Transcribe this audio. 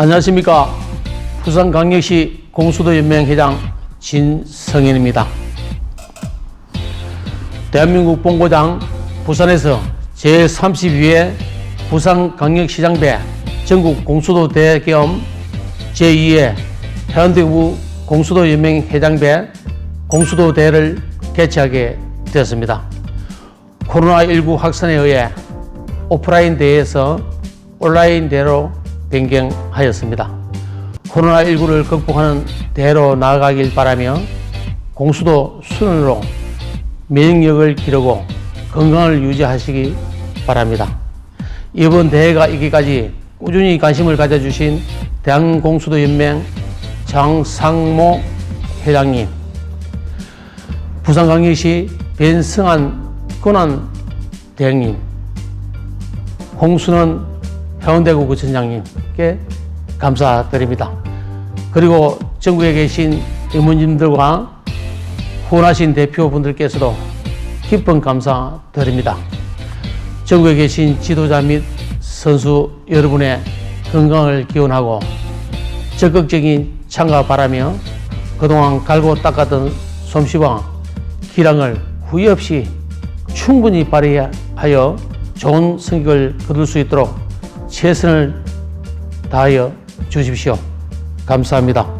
안녕하십니까. 부산광역시 공수도연맹 회장 진성현입니다. 대한민국 본고장 부산에서 제32회 부산광역시장배 전국 공수도 대회 겸 제2회 해운대구 공수도연맹 회장배 공수도 대회를 개최하게 되었습니다. 코로나19 확산에 의해 오프라인 대회에서 온라인 대회로 변경하였습니다. 코로나19를 극복하는 대로 나아가길 바라며 공수도 순으로 면역력을 기르고 건강을 유지하시기 바랍니다. 이번 대회가 이기까지 꾸준히 관심을 가져주신 대한공수도연맹 장상모 회장님, 부산광역시 변승한 권한 대행님, 홍수는 해운대구 구청장님께 감사드립니다. 그리고 전국에 계신 의원님들과 후원하신 대표분들께서도 깊은 감사드립니다. 전국에 계신 지도자 및 선수 여러분의 건강을 기원하고 적극적인 참가 바라며 그동안 갈고 닦았던 솜씨와 기량을 후회 없이 충분히 발휘하여 좋은 성격을 거둘 수 있도록 최선을 다하여 주십시오. 감사합니다.